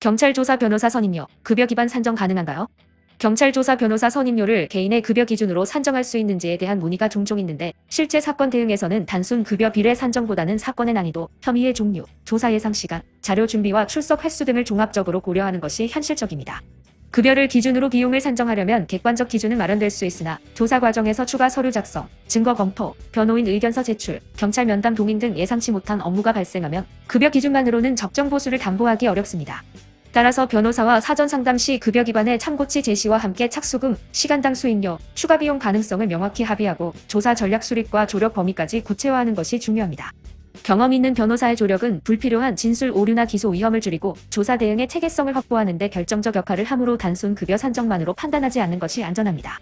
경찰 조사 변호사 선임료, 급여 기반 산정 가능한가요? 경찰 조사 변호사 선임료를 개인의 급여 기준으로 산정할 수 있는지에 대한 문의가 종종 있는데 실제 사건 대응에서는 단순 급여 비례 산정보다는 사건의 난이도, 혐의의 종류, 조사 예상 시간, 자료 준비와 출석 횟수 등을 종합적으로 고려하는 것이 현실적입니다. 급여를 기준으로 비용을 산정하려면 객관적 기준은 마련될 수 있으나 조사 과정에서 추가 서류 작성, 증거 검토, 변호인 의견서 제출, 경찰 면담 동행 등 예상치 못한 업무가 발생하면 급여 기준만으로는 적정 보수를 담보하기 어렵습니다. 따라서 변호사와 사전 상담 시 급여 기반의 참고치 제시와 함께 착수금, 시간당 수익료, 추가 비용 가능성을 명확히 합의하고 조사 전략 수립과 조력 범위까지 구체화하는 것이 중요합니다. 경험 있는 변호사의 조력은 불필요한 진술 오류나 기소 위험을 줄이고 조사 대응의 체계성을 확보하는 데 결정적 역할을 하므로 단순 급여 산정만으로 판단하지 않는 것이 안전합니다.